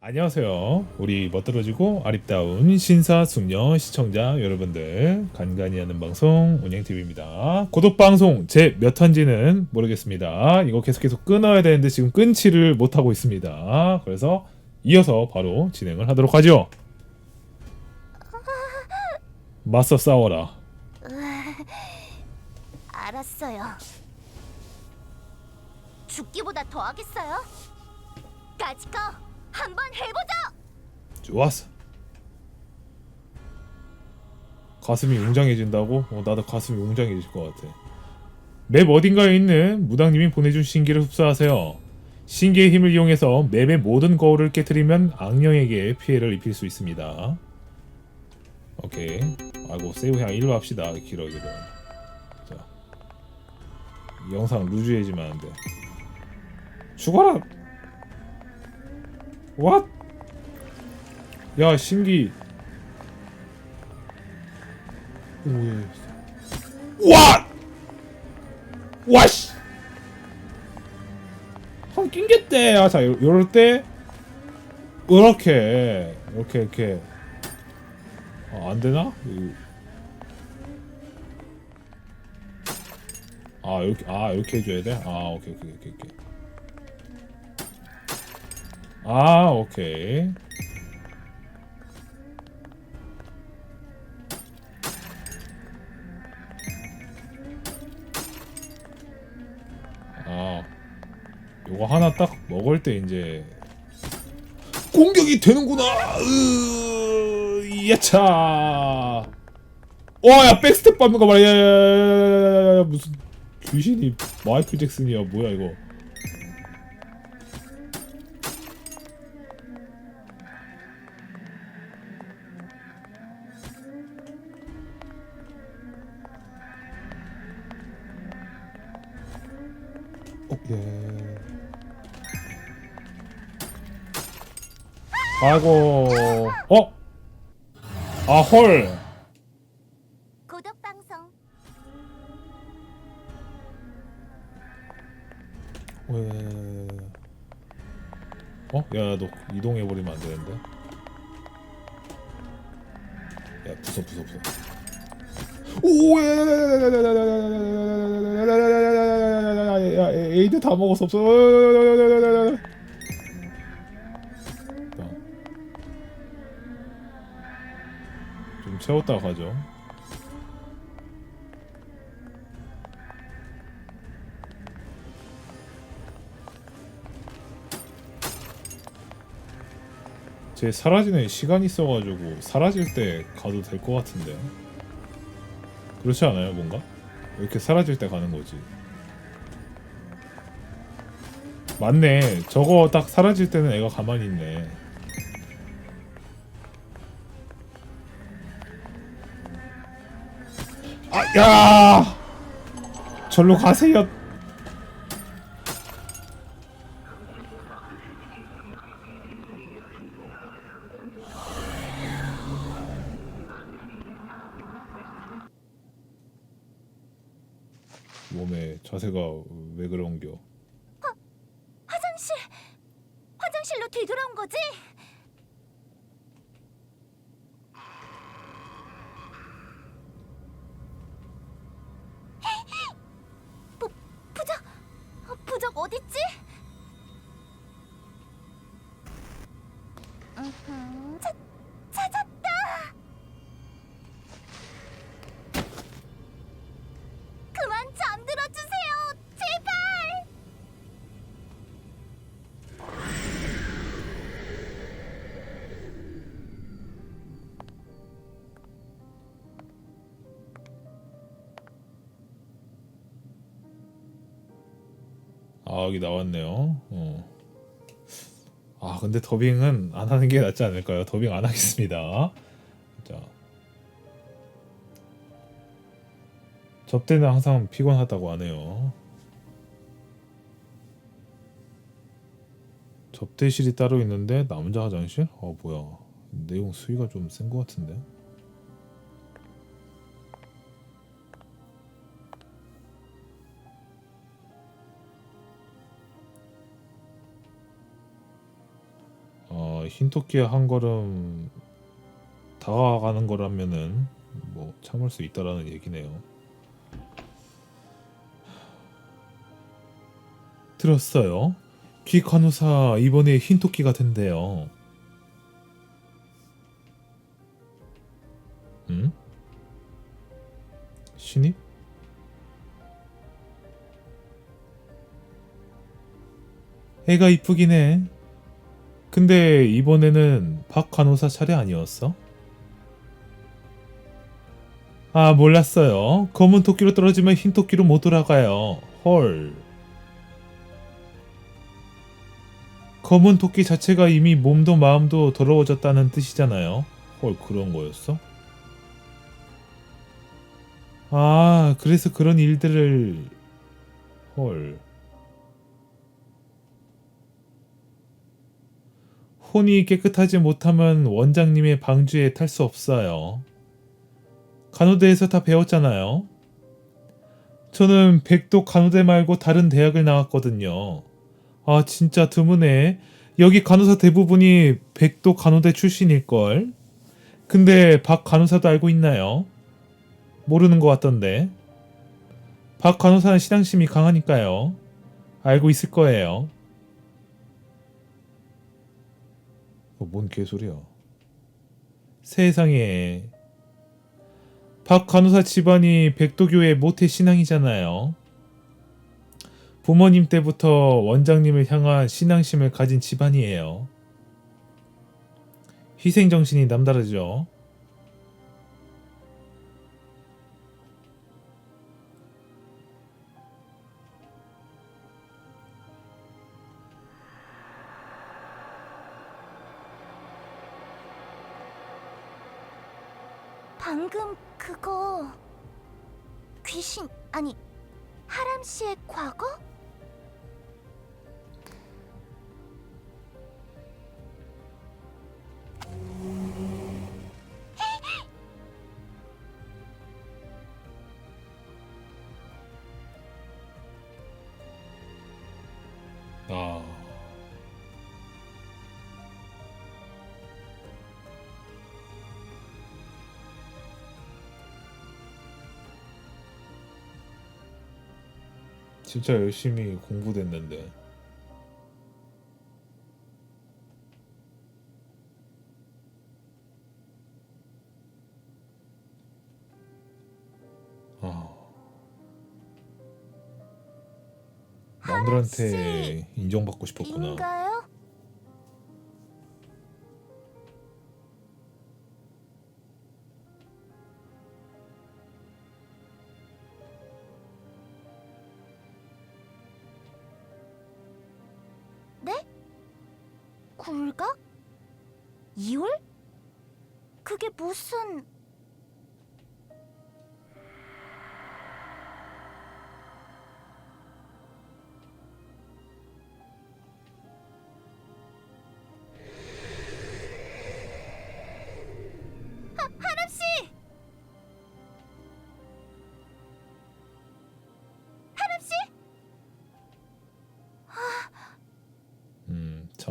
안녕하세요. 우리 멋들어지고 아립다운 신사 숙녀 시청자 여러분들 간간히 하는 방송 운영TV입니다. 고독방송 제몇 화인지는 모르겠습니다. 이거 계속 계속 끊어야 되는데 지금 끊지를 못하고 있습니다. 그래서 이어서 바로 진행을 하도록 하죠. 맞서 싸워라. 알았어요. 죽기보다 더 하겠어요? 가지코 한번 해보자. 좋았어. 가슴이 웅장해진다고? 어, 나도 가슴이 웅장해질 것 같아. 맵 어딘가에 있는 무당님이 보내준 신기를 흡수하세요. 신기의 힘을 이용해서 맵의 모든 거울을 깨뜨리면 악령에게 피해를 입힐 수 있습니다. 오케이. 아이고 세이브 그냥 일로 합시다. 길어 길어. 자. 이 영상 루즈해지면 안 돼. 죽어라. What? 야 신기 오예 와! 와씨 한 낑겼대 아 자 요럴 때 이렇게 이렇게 이렇게 아, 안 되나? 이- 아 이렇게 아 이렇게 해줘야 돼? 아 오케이 오케이 오케이 오케이 아 오케이. 아 요거 하나 딱 먹을 때 이제 공격이 되는구나. 으 야차. 어야 백스텝 밟는 거 야야야야야야 무슨 귀신이 마이클 잭슨이야. 뭐야 이거 예. 아이고, 어? 아, 헐. 구독 방송 왜? 어? 야, 너 이동해버리면 안 되는데? 야, 부숴, 부숴, 부숴. 다 먹었어, 없어. 좀 채웠다 가죠. 제 사라지는 시간이 있어가지고 사라질 때 가도 될 것 같은데 그렇지 않아요 뭔가? 이렇게 사라질 때 가는 거지 맞네 저거 딱 사라질 때는 애가 가만히 있네 아, 야! 절로 가세요. 몸에 자세가 왜 그런겨? 아 여기 나왔네요. 어. 아 근데 더빙은 안 하는 게 낫지 않을까요? 더빙 안 하겠습니다. 자. 접대는 항상 피곤하다고 하네요. 접대실이 따로 있는데 남자 화장실? 어 뭐야 내용 수위가 좀 센 것 같은데 흰토끼 한 걸음 다가가는 거라면은 뭐 참을 수 있다라는 얘기네요. 들었어요. 귀 간호사 이번에 흰토끼가 된대요. 응? 신입? 애가 이쁘긴 해. 근데 이번에는 박 간호사 차례 아니었어? 아 몰랐어요. 검은 토끼로 떨어지면 흰 토끼로 못 돌아가요. 헐. 검은 토끼 자체가 이미 몸도 마음도 더러워졌다는 뜻이잖아요. 헐 그런 거였어? 아 그래서 그런 일들을 헐. 혼이 깨끗하지 못하면 원장님의 방주에 탈 수 없어요. 간호대에서 다 배웠잖아요. 저는 백도 간호대 말고 다른 대학을 나왔거든요. 아, 진짜 드무네. 여기 간호사 대부분이 백도 간호대 출신일걸. 근데 박 간호사도 알고 있나요? 모르는 것 같던데. 박 간호사는 신앙심이 강하니까요. 알고 있을 거예요. 뭔 개소리야. 세상에. 박 간호사 집안이 백도교의 모태 신앙이잖아요. 부모님 때부터 원장님을 향한 신앙심을 가진 집안이에요. 희생정신이 남다르죠. 방금 그거 귀신 아니 하람 씨의 과거? 진짜 열심히 공부됐는데. 아. 남들한테 인정받고 싶었구나.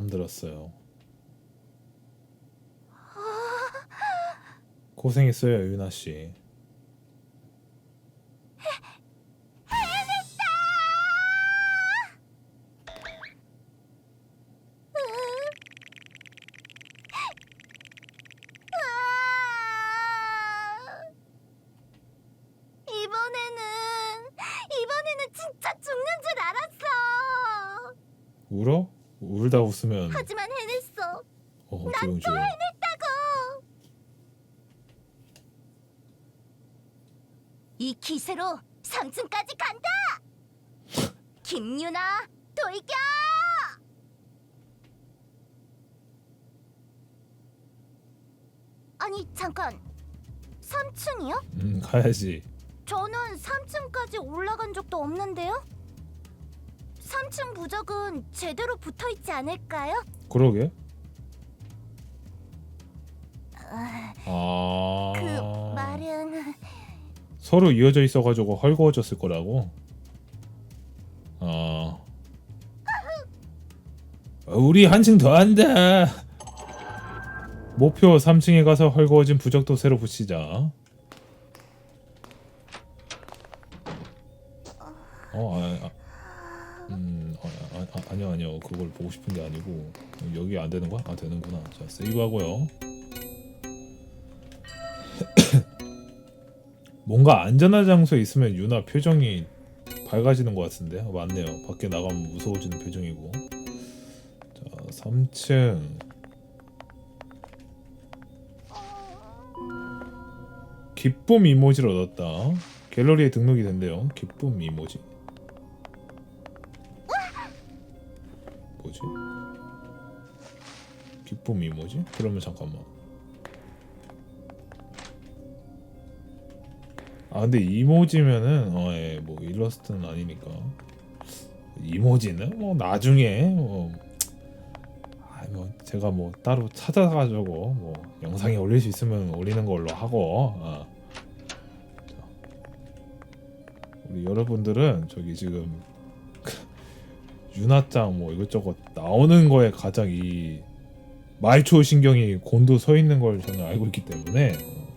잠들었어요. 고생했어요, 유나 씨. 아! 이번에는 이번에는 진짜 죽는 줄 알았어. 울어? 울다 웃으면 하지만 해냈어. 어, 난 조용 또 조용. 해냈다고. 이 기세로 3층까지 간다. 김유나 돌격! 아니 잠깐 3층이요? 음, 가야지. 저는 3층까지 올라간 적도 없는데요. 3층 부적은 제대로 붙어 있지 않을까요? 그러게. 아, 아. 그 말은 서로 이어져 있어가지고 헐거워졌을 거라고. 아. 어, 우리 한층 더 한다. 목표 3층에 가서 헐거워진 부적도 새로 붙이자. 어, 아, 아, 아니요, 아니요. 그걸 보고 싶은 게 아니고 여기 안 되는 거야? 아, 되는구나. 자, 세이브 하고요. 뭔가 안전한 장소에 있으면 유나 표정이 밝아지는 것 같은데 어, 맞네요. 밖에 나가면 무서워지는 표정이고. 자, 3층. 기쁨 이모지를 얻었다. 갤러리에 등록이 된대요. 기쁨 이모지. 뭐지? 기쁨 이모지? 그러면 잠깐만. 아 근데 이모지면은 어예 뭐 일러스트는 아니니까 이모지는 뭐 나중에 뭐 아뭐 제가 뭐 따로 찾아가지고 뭐 영상에 올릴 수 있으면 올리는 걸로 하고 아. 자. 우리 여러분들은 저기 지금 윤하짱 뭐 이것저것 나오는 거에 가장 이 말초 신경이 곤두 서 있는 걸 저는 알고 있기 때문에 어.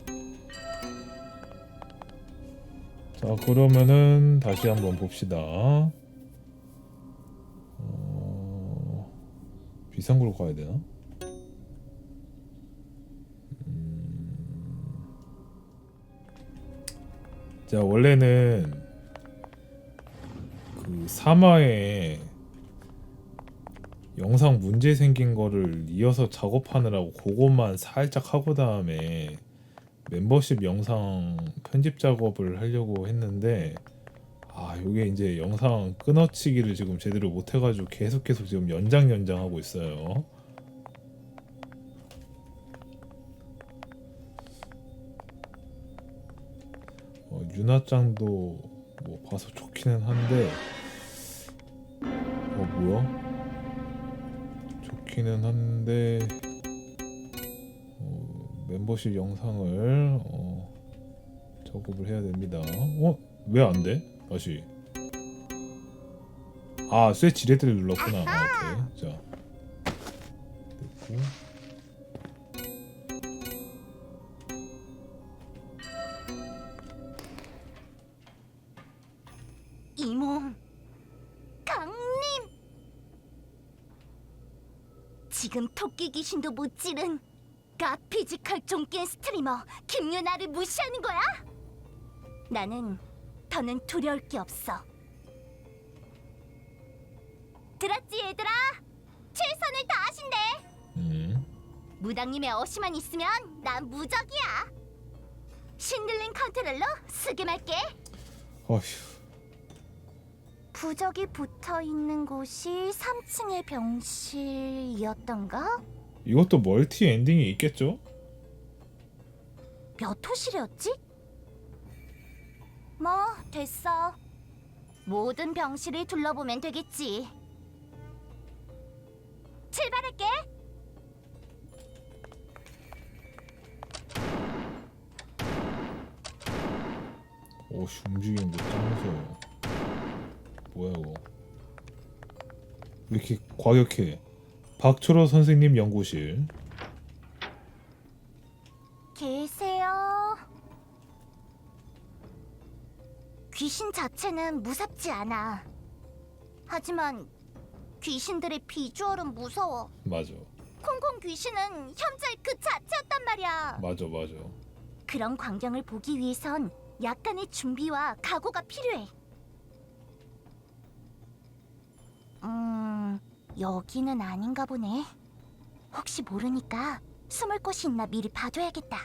자 그러면은 다시 한번 봅시다. 어... 비싼 걸로 가야 되나? 음... 자 원래는 그 사마에 영상 문제 생긴 거를 이어서 작업하느라고 그것만 살짝 하고 다음에 멤버십 영상 편집 작업을 하려고 했는데 아 요게 이제 영상 끊어치기를 지금 제대로 못 해가지고 계속 계속 지금 연장 연장하고 있어요. 어, 유나짱도 뭐 봐서 좋기는 한데 어 뭐야? 좋기는 한데 어, 멤버십 영상을 어, 작업을 해야 됩니다. 어? 왜 안 돼? 다시. 아, 쇠 지렛대를 눌렀구나. 아, 오케이. 자. 됐고. 지금 토끼 귀신도 못 찌른 가피지컬 종깬 스트리머 김유나를 무시하는 거야? 나는 더는 두려울 게 없어 들었지 얘들아? 최선을 다하신대 음. 무당님의 어시만 있으면 난 무적이야 신들린 컨트롤로 쓰게 말게 어휴. 부적이 붙어 있는 곳이 3층의 병실이었던가? 이것도 멀티 엔딩이 있겠죠? 몇 호실이었지? 뭐 됐어. 모든 병실을 둘러보면 되겠지. 출발할게. 오씨 움직이는 거짱 무서워. 뭐야 이거? 왜 이렇게 과격해? 박초로 선생님 연구실. 계세요. 귀신 자체는 무섭지 않아. 하지만 귀신들의 비주얼은 무서워. 맞아. 콩콩 귀신은 현자의 그 자체였단 말이야. 맞아 맞아. 그런 광경을 보기 위해선 약간의 준비와 각오가 필요해. 음, 여기는 아닌가 보네. 혹시 모르니까 숨을 곳이 있나 미리 봐둬야겠다.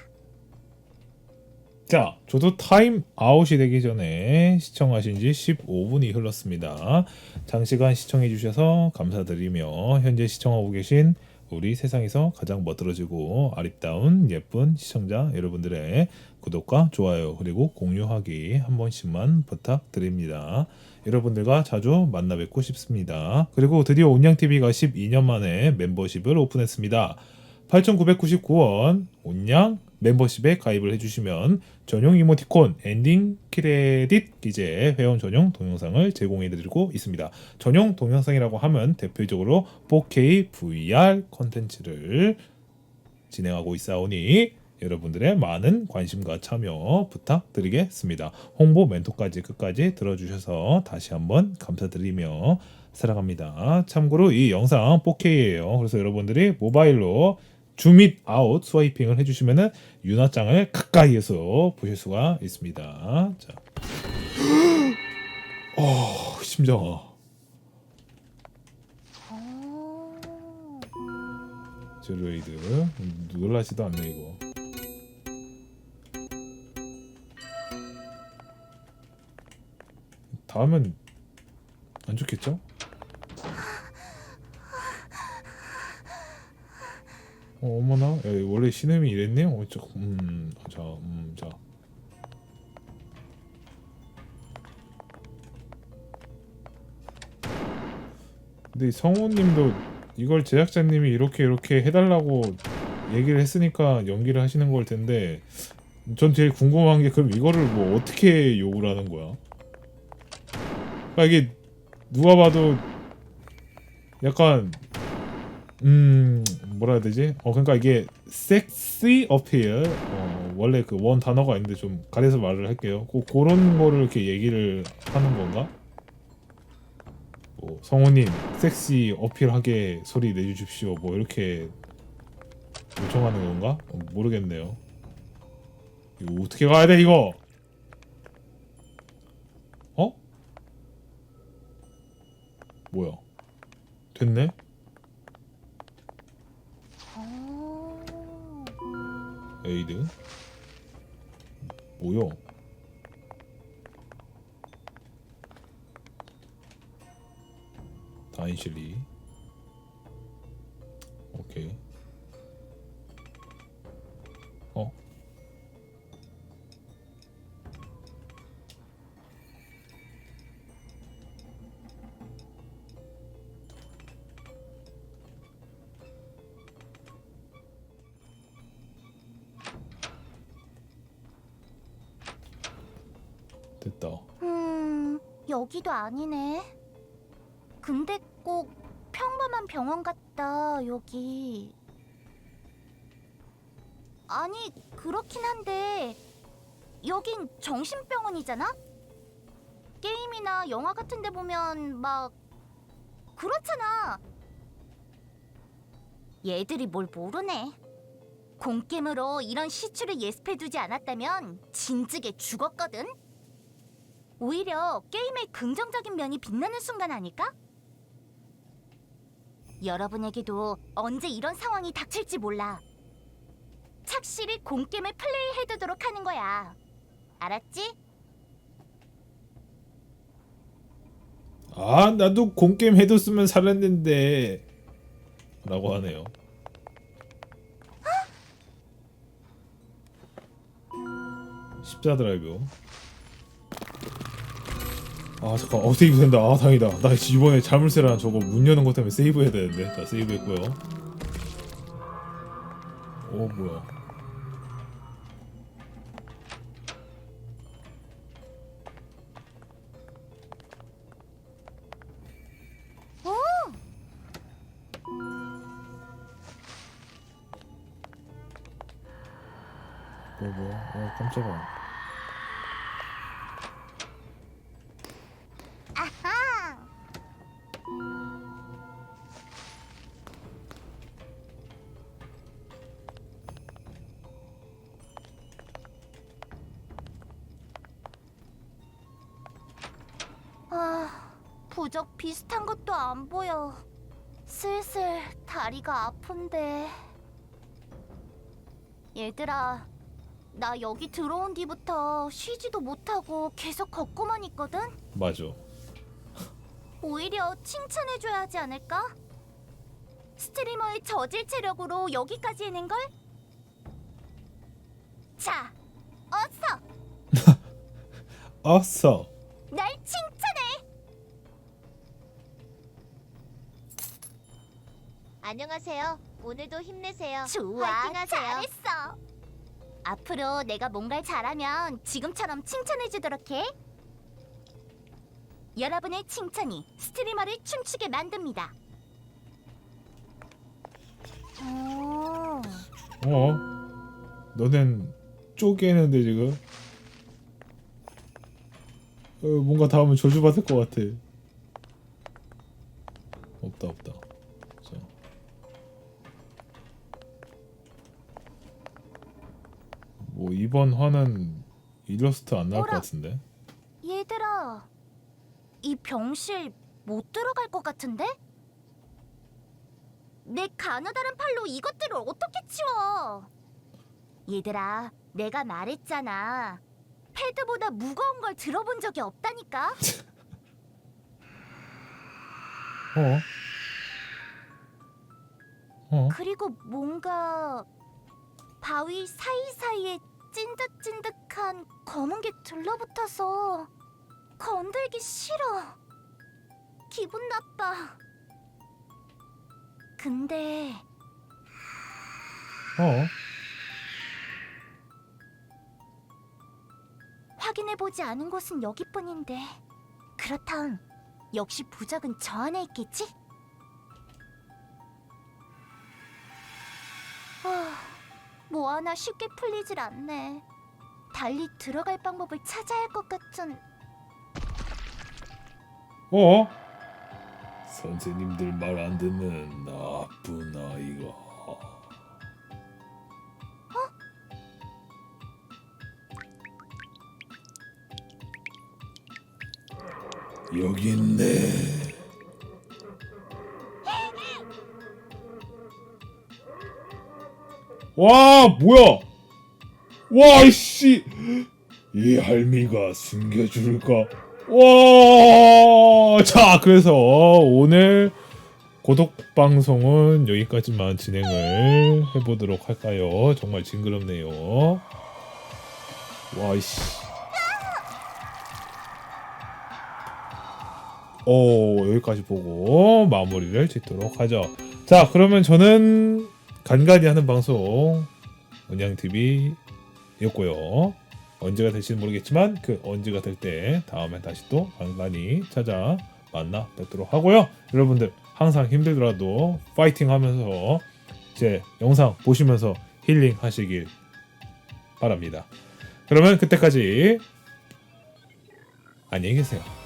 자, 저도 타임 아웃이 되기 전에 시청하신 지 15분이 흘렀습니다. 장시간 시청해 주셔서 감사드리며 현재 시청하고 계신 우리 세상에서 가장 멋들어지고 아리따운 예쁜 시청자 여러분들의 구독과 좋아요 그리고 공유하기 한 번씩만 부탁드립니다. 여러분들과 자주 만나 뵙고 싶습니다. 그리고 드디어 온양TV가 12년 만에 멤버십을 오픈했습니다. 8,999원 온양 멤버십에 가입을 해주시면 전용 이모티콘 엔딩 크레딧 기재 회원 전용 동영상을 제공해드리고 있습니다. 전용 동영상이라고 하면 대표적으로 4K VR 콘텐츠를 진행하고 있사오니 여러분들의 많은 관심과 참여 부탁드리겠습니다. 홍보 멘토까지 끝까지 들어주셔서 다시 한번 감사드리며 사랑합니다. 참고로 이 영상 4K예요. 그래서 여러분들이 모바일로 줌잇 아웃 스와이핑을 해주시면은 윤화장을 가까이에서 보실 수가 있습니다. 자, 어 심장아. 어... 제로이드 놀라지도 않네 이거. 다음은 안 좋겠죠? 어, 어머나, 야, 원래 신음이 이랬네. 어, 저, 음, 자, 음, 자. 근데 성우님도 이걸 제작자님이 이렇게 이렇게 해달라고 얘기를 했으니까 연기를 하시는 걸 텐데 전 제일 궁금한 게 그럼 이거를 뭐 어떻게 욕을 하는 거야? 그러니까 이게 누가 봐도 약간 음 뭐라 해야 되지? 어 그러니까 이게 섹시 어필 어, 원래 그 원 단어가 있는데 좀 가려서 말을 할게요. 그 그런 거를 이렇게 얘기를 하는 건가? 뭐 성우님 섹시 어필하게 소리 내주십시오. 뭐 이렇게 요청하는 건가? 어, 모르겠네요. 이거 어떻게 가야 돼 이거? 어? 뭐야? 됐네? 에이드. 뭐요? 다인실리. 오케이 여기도 아니네. 근데 꼭 평범한 병원 같다, 여기. 아니, 그렇긴 한데, 여긴 정신병원이잖아? 게임이나 영화 같은 데 보면 막, 그렇잖아. 얘들이 뭘 모르네. 공겜으로 이런 시추를 예습해두지 않았다면 진즉에 죽었거든? 오히려 게임의 긍정적인 면이 빛나는 순간 아닐까? 여러분에게도 언제 이런 상황이 닥칠지 몰라. 착실히 공게임을 플레이해두도록 하는 거야. 알았지? 아 나도 공게임 해뒀으면 살았는데 라고 하네요 십자 드라이브 아 잠깐 어 세이브 된다. 아 다행이다. 나 이번에 자물쇠랑 저거 문 여는 것 때문에 세이브 해야 되는데. 자 세이브 했고요. 어 뭐야 부적 비슷한 것도 안 보여. 슬슬 다리가 아픈데. 얘들아, 나 여기 들어온 뒤부터 쉬지도 못하고 계속 걷고만 있거든? 맞아 오히려 칭찬해줘야 하지 않을까? 스트리머의 저질 체력으로 여기까지 해낸 걸? 자, 어서 어서 날 칭 안녕하세요. 오늘도 힘내세요. 좋아, 화이팅하세요. 잘했어. 앞으로 내가 뭔가를 잘하면 지금처럼 칭찬해주도록 해. 여러분의 칭찬이 스트리머를 춤추게 만듭니다. 오. 어? 너넨 쪼개는데 지금? 어, 뭔가 다음은 저주받을 것 같아. 없다 없다. 뭐 이번 화는 일러스트 안 나올 것 어라. 같은데? 얘들아, 이 병실 못 들어갈 것 같은데? 내 가느다란 팔로 이것들을 어떻게 치워? 얘들아, 내가 말했잖아. 패드보다 무거운 걸 들어본 적이 없다니까. 어? 어? 그리고 뭔가 바위 사이사이에 찐득찐득한 검은 게 들러붙어서 건들기 싫어. 기분 나빠. 근데 어? 확인해보지 않은 곳은 여기뿐인데 그렇다면 역시 부적은 저 안에 있겠지? 뭐 하나 쉽게 풀리질 않네. 달리 들어갈 방법을 찾아야 할 것 같은. 어? 선생님들 말 안 듣는 나쁜 아이가. 여기 있네. 와 뭐야? 와 이씨 이 할미가 숨겨줄까? 와! 자, 그래서 오늘 고독 방송은 여기까지만 진행을 해보도록 할까요? 정말 징그럽네요. 와, 이씨. 오, 여기까지 보고 마무리를 짓도록 하죠. 자, 그러면 저는 간간히 하는 방송 은양TV였고요. 언제가 될지는 모르겠지만 그 언제가 될 때 다음에 다시 또 간간히 찾아 만나 뵙도록 하고요. 여러분들 항상 힘들더라도 파이팅 하면서 제 영상 보시면서 힐링 하시길 바랍니다. 그러면 그때까지 안녕히 계세요.